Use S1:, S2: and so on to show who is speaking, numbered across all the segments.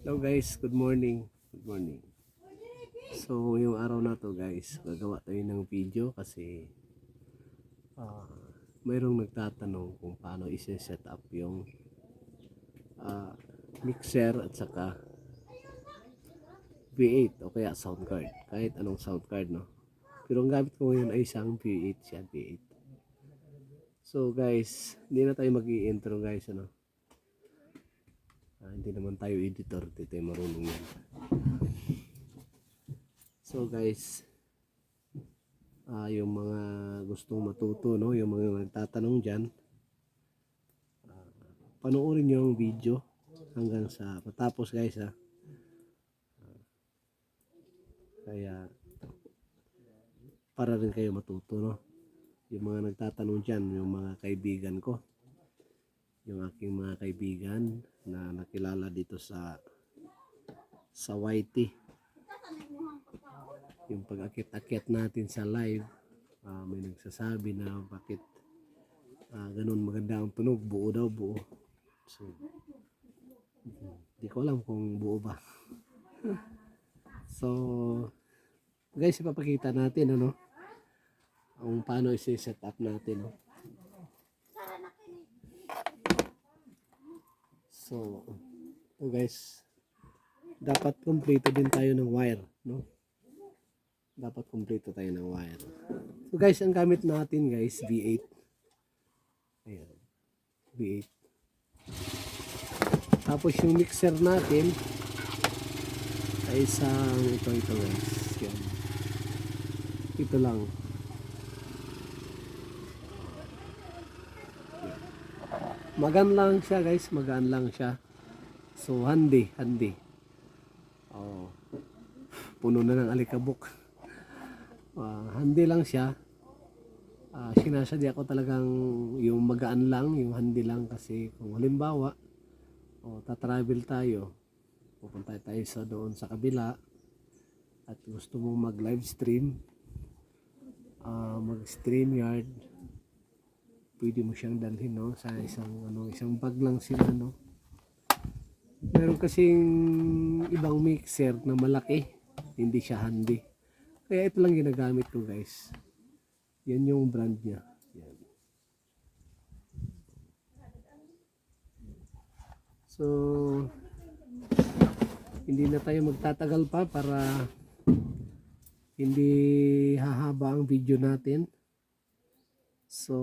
S1: Hello guys, good morning. Good morning. So, yung araw na to guys, gagawa tayo ng video kasi ah mayroong nagtatanong kung paano isi-set up yung ah, mixer at saka V8 o kaya sound card. Kahit anong sound card, no? Pero ang gamit ko ngayon ay isang V8 siya, V8. So guys, hindi na tayo mag intro guys, ano? Ah, hindi naman tayo editor, hindi tayo marunong yan. So guys, ah yung mga gustong matuto, no, yung mga nagtatanong dyan, ah, panoorin nyo ang video hanggang sa matapos guys ha. Ah, kaya para rin kayo matuto, no. Yung mga nagtatanong dyan, yung mga kaibigan ko, yung aking mga kaibigan na nakilala dito sa sa YT yung pag-akit-akit natin sa live ah, may nagsasabi na bakit ah, ganun maganda ang tunog buo daw buo. So di ko alam kung buo ba. So guys ipapakita natin ano kung paano isi-set up natin no? So, ito guys, dapat kompleto din tayo ng wire, no? Dapat kompleto tayo ng wire. So guys, ang gamit natin guys, V8. Ayan. V8. Tapos yung mixer natin ay isang ito ito guys. Yan. Ito lang. Magaan lang siya guys, magaan lang siya. So handy, handy. Oh. Puno na ng alikabok. Ah, handy lang siya. Ah, sinasadya ko talagang yung magaan lang, yung handy lang kasi kung halimbawa, oh, tatravel tayo, pupunta tayo sa doon sa kabila at gusto mong mag live stream, ah, mag stream yard, pwede mo siyang dalhin no? Sa isang ano isang bag lang sila no? Meron kasing ibang mixer na malaki. Hindi siya handy. Kaya ito lang ginagamit ko guys. Yan yung brand niya. Yan. so hindi na tayo magtatagal pa para hindi hahaba ang video natin. So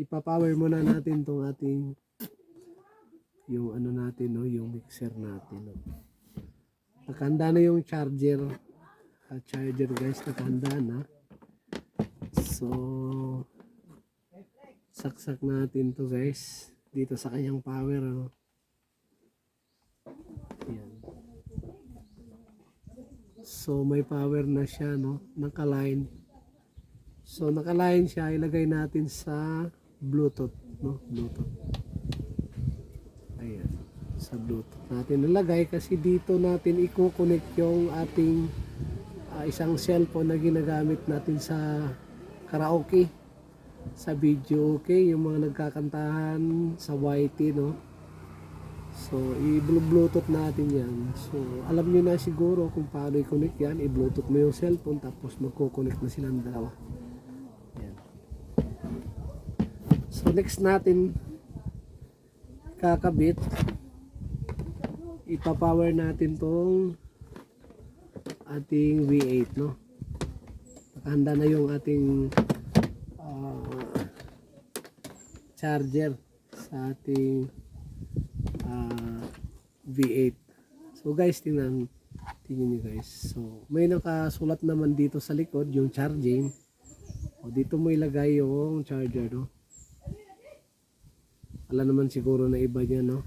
S1: ipapower muna natin tong ating yung ano natin no? Yung mixer natin no. nakahanda na yung charger. Ah, charger guys nakahanda na. So saksak natin to guys dito sa kanyang power ano Ayan. so may power na siya no? Nakaline. So nakaline siya. Ilagay natin sa Bluetooth, no? Bluetooth. Ayan. Sa Bluetooth natin nilagay kasi dito natin i-connect yung ating ah, isang cellphone na ginagamit natin sa karaoke sa video okay yung mga nagkakantahan sa YT no so i-bluetooth natin yan so alam niyo na siguro kung paano i-connect yan i-bluetooth mo yung cellphone tapos magko-connect na silang dalawa yan So next natin kakabit ipapower natin tong ating V8 no. Nakahanda na yung ating ah, charger sa ating ah, V8. So guys, tingnan tingnan niyo guys. So may nakasulat naman dito sa likod yung charging. O dito mo ilagay yung charger no. Wala naman siguro na iba niya, no?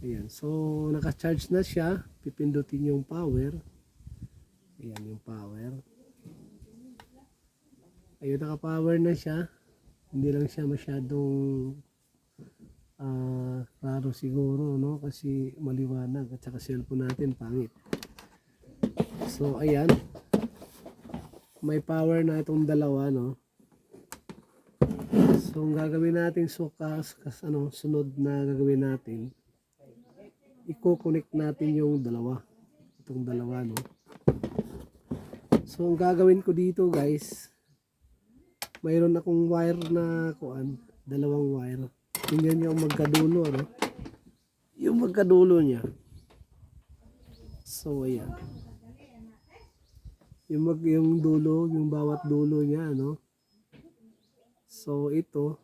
S1: Ayan. So, naka-charge na siya. Pipindutin yung power. Ayan yung power. Ayun, naka-power na siya. Hindi lang siya masyadong ah klaro siguro, no? Kasi maliwanag at saka cellphone natin pangit. So, ayan. May power na itong dalawa, no? So, ang gagawin natin sukas, kas, ano, sunod na gagawin natin, i-connect natin yung dalawa. Itong dalawa, no? So, ang gagawin ko dito, guys, mayroon akong wire na kuan, dalawang wire. Tingnan niyo ang magkadulo, no? Yung magkadulo niya. So, ayan. Yung, mag, yung dulo, yung bawat dulo niya, no? So, ito,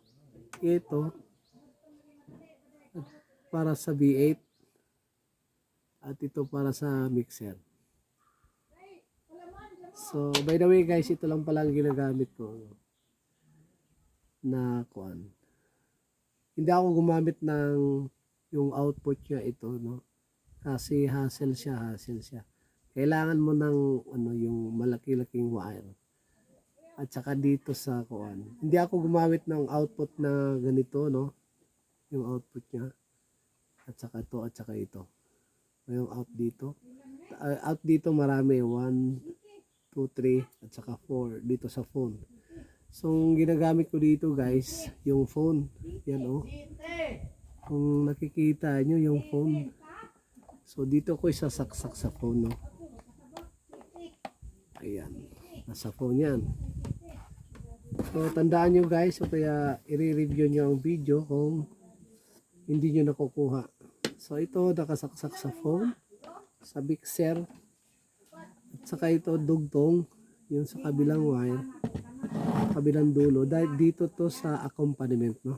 S1: ito, para sa V8 at ito para sa mixer. So, by the way guys, ito lang pala ang ginagamit ko no, na kuan. Hindi ako gumamit ng yung output niya ito, no? Kasi hassle siya, hassle siya. Kailangan mo ng ano yung malaki-laking wire. At saka dito sa kuan. Hindi ako gumamit ng output na ganito, no? Yung output niya. At saka ito, at saka ito. Yung out dito. Uh, out dito marami. 1, 2, 3, at saka 4. Dito sa phone. So, ginagamit ko dito guys, yung phone. Yan oh. Kung nakikita nyo yung phone. So, dito ko isasaksak sa phone, no? Ayan. Nasa phone yan. So, tandaan nyo guys, o kaya i-review nyo ang video kung hindi nyo nakukuha. So, ito nakasaksak sa phone, sa mixer, at saka ito dugtong, yung sa kabilang wire, kabilang dulo. Dahil dito to sa accompaniment, no?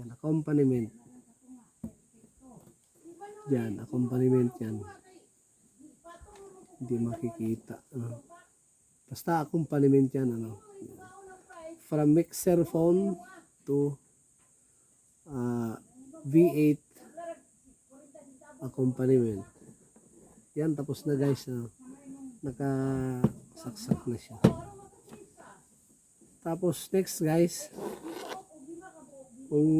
S1: Yan, accompaniment. Yan, accompaniment yan. Hindi makikita. Ano. Basta accompaniment yan, ano. From mixer phone to uh, V8 accompaniment. Yan, tapos na guys. No? Nakasaksak na siya. Tapos next guys, kung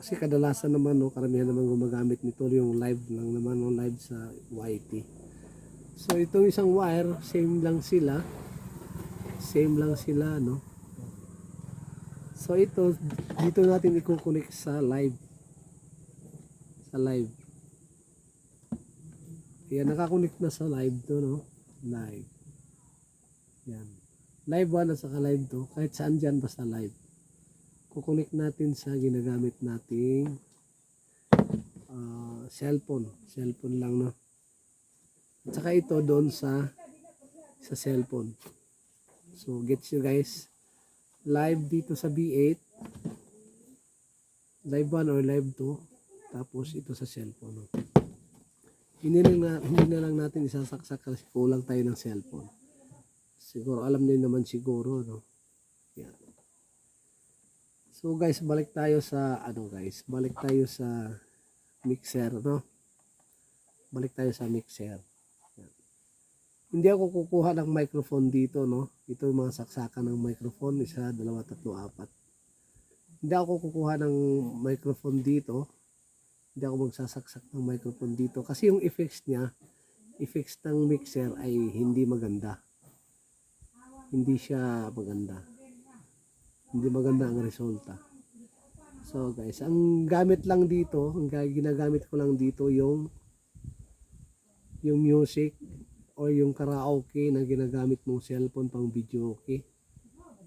S1: kasi kadalasan naman no, karamihan naman gumagamit nito yung live lang naman no, live sa YT. So itong isang wire, same lang sila. Same lang sila no. So ito dito natin i-connect sa live. Sa live. Yan nakakonect na sa live to no. Live. Yan. Live 1 at saka live 2. Kahit saan dyan basta live kukunik natin sa ginagamit nating uh, cellphone. Cellphone lang, no? At saka ito doon sa sa cellphone. So, gets you guys. Live dito sa B8. Live 1 or live 2. Tapos ito sa cellphone. Hindi na, hindi na lang natin isasaksak kasi kulang tayo ng cellphone. Siguro, alam niyo naman siguro, no? Yan. So guys, balik tayo sa ano guys, balik tayo sa mixer, no? Balik tayo sa mixer. Hindi ako kukuha ng microphone dito, no? Ito yung mga saksakan ng microphone, isa, dalawa, tatlo, apat. Hindi ako kukuha ng microphone dito. Hindi ako magsasaksak ng microphone dito kasi yung effects niya, effects ng mixer ay hindi maganda. Hindi siya maganda hindi maganda ang resulta. So guys, ang gamit lang dito, ang ginagamit ko lang dito yung yung music or yung karaoke na ginagamit mong cellphone pang video okay.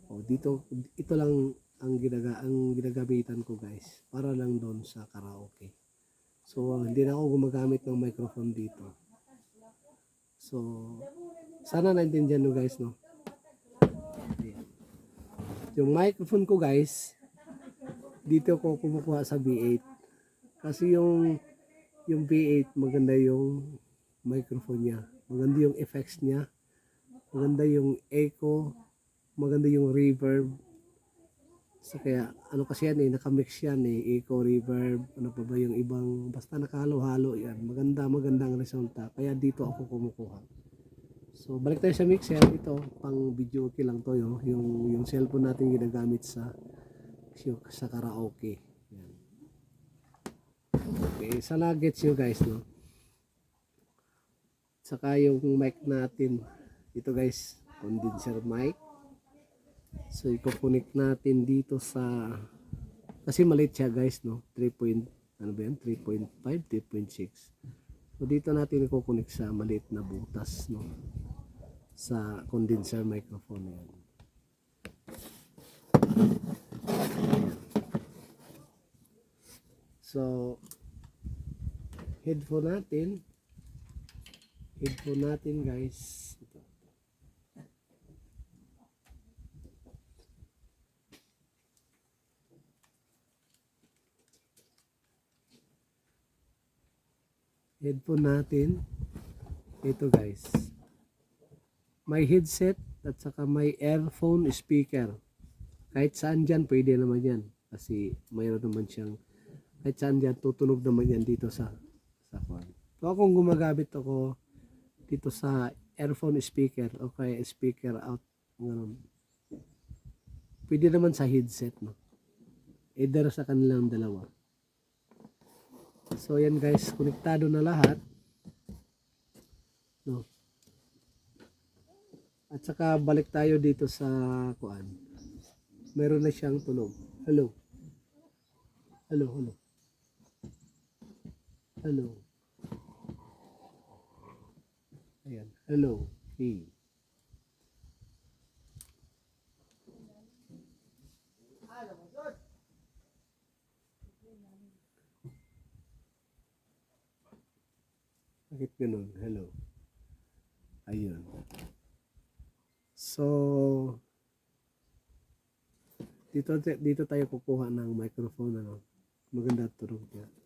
S1: O dito ito lang ang ginaga ang ginagamitan ko guys para lang doon sa karaoke. So hindi na ako gumagamit ng microphone dito. So sana naintindihan nyo guys no. Yung microphone ko guys, dito ko kumukuha sa B8. Kasi yung yung B8 maganda yung microphone niya. Maganda yung effects niya. Maganda yung echo. Maganda yung reverb. So kaya ano kasi yan eh, nakamix yan eh, echo, reverb, ano pa ba yung ibang, basta nakahalo-halo yan. Maganda, maganda ang resulta. Kaya dito ako kumukuha. So balik tayo sa mixer ito pang video okay lang to yo yung yung cellphone natin ginagamit sa sa karaoke. Yan. Okay, sana gets you guys no. Saka yung mic natin ito guys, condenser mic. So i-connect natin dito sa kasi maliit siya guys no, 3 point ano ba yan? 3.5, 3.6. So dito natin i-connect sa maliit na butas, no? Sa condenser microphone yan. So, headphone natin. Headphone natin guys. Ito. Headphone natin. Ito guys. May headset at saka may earphone speaker. Kahit saan dyan, pwede naman yan. Kasi mayroon naman siyang kahit saan dyan, tutunog naman yan dito sa sa kwan. So akong gumagamit ako dito sa earphone speaker o kaya speaker out ganun. Pwede naman sa headset no. Either sa kanilang dalawa. So yan guys, konektado na lahat. No. At saka balik tayo dito sa kuan. Meron na siyang tunog. Hello. Hello, hello. Hello. Ayan. Hello. Hey. Bakit ganun? Hello. Ayun. So, dito dito tayo kukuha ng microphone ano. Maganda tunog niya.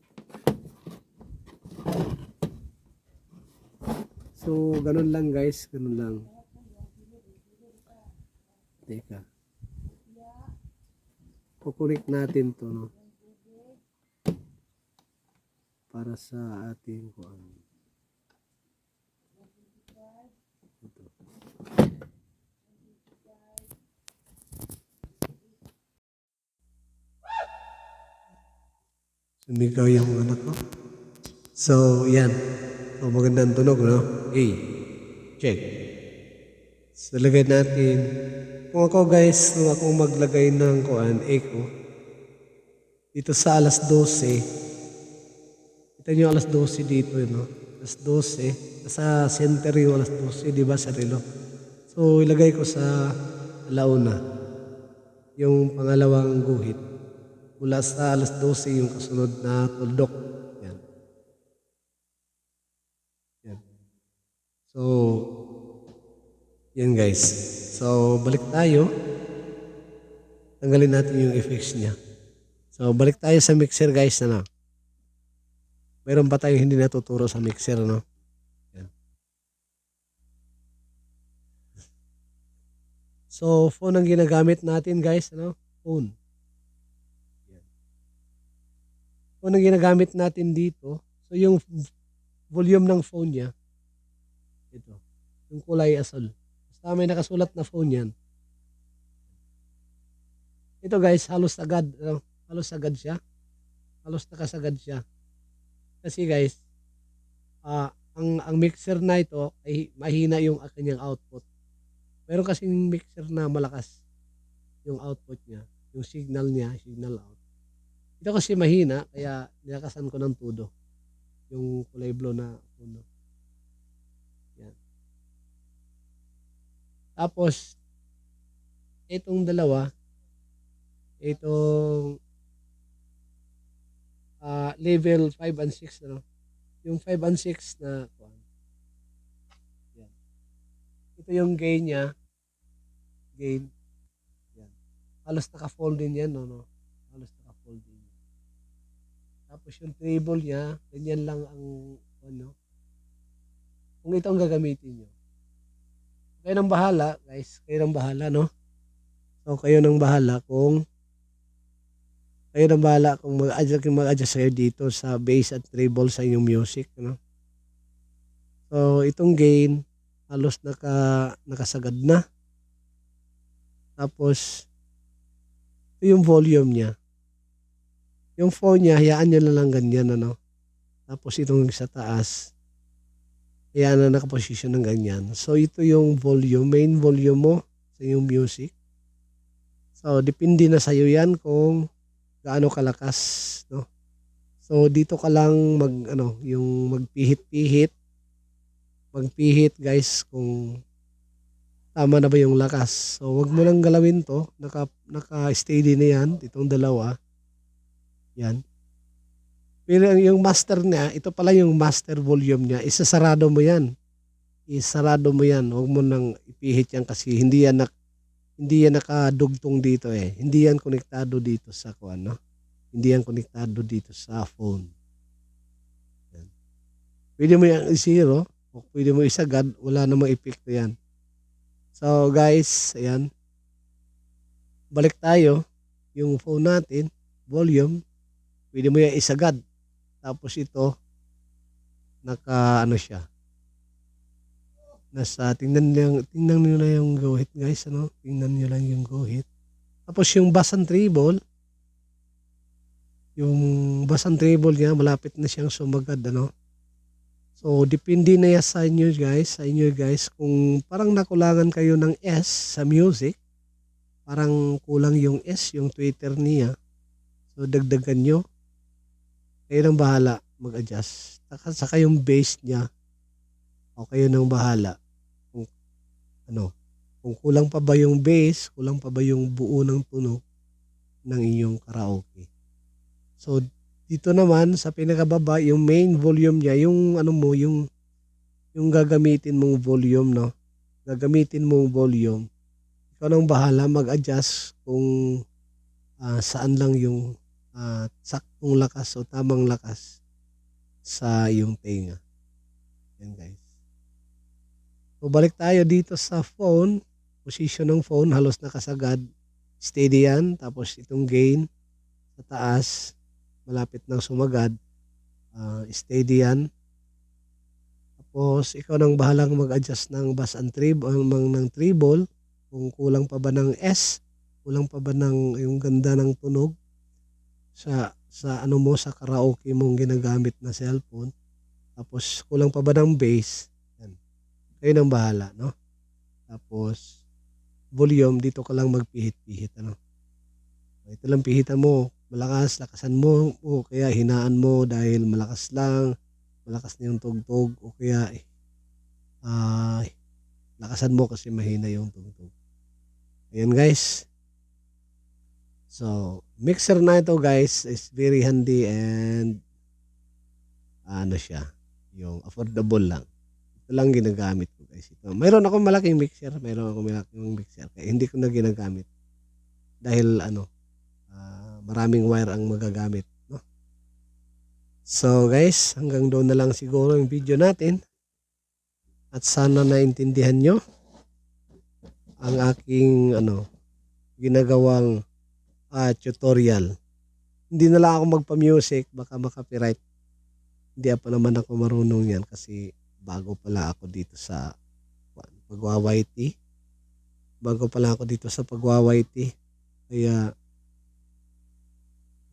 S1: So, ganun lang guys, ganun lang. Teka. Kukunik natin to, no? Para sa ating kuan. Ito. Sumigaw yung anak ko. So, yan. So, magandang tunog, no? A. Check. So, lagay natin. Kung ako, guys, kung ako maglagay ng kuan, echo, dito sa alas 12, kita nyo alas 12 dito, no? Alas 12, sa center yung alas 12, di ba, sa relo. So, ilagay ko sa launa, yung pangalawang guhit. Mula sa alas 12, yung kasunod na tuldok. Yan. Yan. So, yan guys. So, balik tayo. Tanggalin natin yung effects niya. So, balik tayo sa mixer guys. Ano? Meron pa tayong hindi natuturo sa mixer, no? Yan. So, phone ang ginagamit natin guys, ano? Phone. Yan. Phone ang ginagamit natin dito. So, yung volume ng phone niya, yung kulay asol. Basta may nakasulat na phone yan. Ito guys, halos agad, ano, halos agad siya. Halos nakasagad siya. Kasi guys, ah ang ang mixer na ito ay mahina yung kanyang output. Meron kasing mixer na malakas yung output niya, yung signal niya, signal out. Ito kasi mahina, kaya nilakasan ko ng tudo. Yung kulay blue na puno. Tapos, itong dalawa, itong ah, level 5 and 6 ano? Yung 5 and 6 na yan. Ito yung gain niya. Gain. Yan. Halos naka-fold din yan no, no? halos naka-fold din tapos yung treble niya ganyan lang ang ano? Kung ito ang gagamitin nyo kayo nang bahala guys kayo nang bahala no so kayo nang bahala kung kayo na bahala kung mag-adjust, mag-adjust kayo dito sa bass at treble sa inyong music. No? So, itong gain, halos naka, nakasagad na. Tapos, yung volume niya. Yung phone niya, hayaan nyo na lang ganyan. Ano? Tapos, itong sa taas, hayaan na nakaposisyon ng ganyan. So, ito yung volume, main volume mo sa inyong music. So, depende na sa'yo yan kung gaano kalakas no So dito ka lang mag ano, yung magpihit-pihit. Magpihit guys kung tama na ba yung lakas. So wag mo lang galawin to. Naka naka-steady na yan itong dalawa. Yan. Pero yung master niya, ito pala yung master volume niya. Isasarado mo yan. Isarado mo yan. Huwag mo nang ipihit yan kasi hindi yan nak hindi yan nakadugtong dito eh. Hindi yan konektado dito sa kuan, no? Hindi yan konektado dito sa phone. Yan. Pwede mo yan i-zero o pwede mo isagad. Wala namang epekto yan. So guys, ayan. Balik tayo. Yung phone natin, volume, pwede mo yan isagad. Tapos ito, naka ano siya. Nasa, tingnan niyo, tingnan niyo lang yung guhit guys, ano? Tingnan niyo lang yung guhit. Tapos yung bass and treble, yung bass and treble niya, malapit na siyang sumagad, ano? So, depende na yan sa inyo guys, sa inyo guys, kung parang nakulangan kayo ng S sa music, parang kulang yung S, yung Twitter niya, so dagdagan nyo, kayo nang bahala mag-adjust. Saka, saka yung bass niya, o kayo nang bahala. Kung, ano, kung kulang pa ba yung bass, kulang pa ba yung buo ng tunog ng inyong karaoke. So, dito naman sa pinakababa, yung main volume niya, yung ano mo, yung yung gagamitin mong volume, no? Gagamitin mong volume. Ikaw nang bahala mag-adjust kung ah, saan lang yung ah, saktong lakas o tamang lakas sa iyong tenga. Yan guys. So balik tayo dito sa phone. Position ng phone halos nakasagad. Steady yan. Tapos itong gain sa taas. Malapit nang sumagad. Ah, steady yan. Tapos ikaw nang bahalang mag-adjust ng bass and treble, ng, ng treble. Kung kulang pa ba ng S. Kulang pa ba ng yung ganda ng tunog sa sa ano mo sa karaoke mong ginagamit na cellphone. Tapos kulang pa ba ng bass? Yan. Kayo nang bahala, no? Tapos volume dito ka lang magpihit-pihit ano. Ito lang pihitan mo, malakas, lakasan mo, o kaya hinaan mo dahil malakas lang, malakas na yung tugtog o kaya eh, ah, lakasan mo kasi mahina yung tugtog. Ayan guys. So, mixer na ito guys is very handy and ano siya, yung affordable lang. Ito lang ginagamit ko guys. Ito. Mayroon akong malaking mixer, mayroon akong malaking mixer kaya hindi ko na ginagamit. Dahil ano, ah, maraming wire ang magagamit, no? So guys, hanggang doon na lang siguro yung video natin. At sana naintindihan nyo ang aking ano ginagawang ah, tutorial. Hindi na lang ako magpa-music, baka makapiright. Hindi pa naman ako marunong yan kasi bago pala ako dito sa pagwa-YT. Bago pala ako dito sa pagwa-YT. Kaya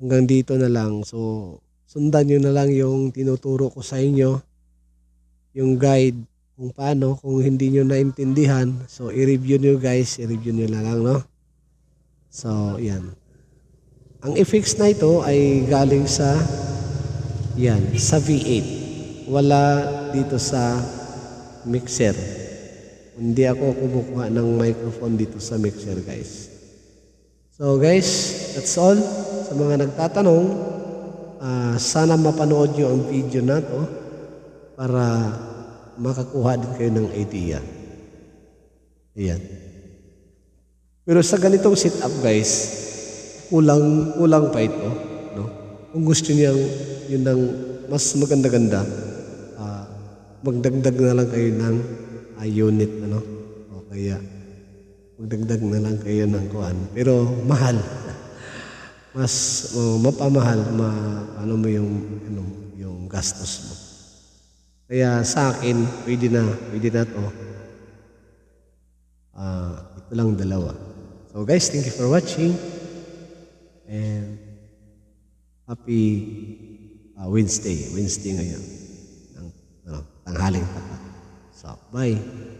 S1: hanggang dito na lang. So, sundan nyo na lang yung tinuturo ko sa inyo. Yung guide kung paano, kung hindi nyo naintindihan. So, i-review nyo guys. I-review nyo na lang, no? So, yan. Ang effects na ito ay galing sa yan, sa V8. Wala dito sa mixer. Hindi ako kumukuha ng microphone dito sa mixer, guys. So, guys, that's all. Sa mga nagtatanong, ah, sana mapanood nyo ang video na to para makakuha din kayo ng idea. Ayan. Pero sa ganitong setup guys, kulang kulang pa ito, no? Kung gusto niyo yun ng mas maganda-ganda, ah, magdagdag na lang kayo ng ah, unit ano. O kaya magdagdag na lang kayo ng kuan. Pero mahal. Mas oh, mapamahal ma ano mo yung ano, yung gastos mo. Kaya sa akin, pwede na, pwede na to. Ah, ito lang dalawa. So guys, thank you for watching. And happy uh, Wednesday. Wednesday ngayon. Ng, ano, tanghaling tapat. So, bye.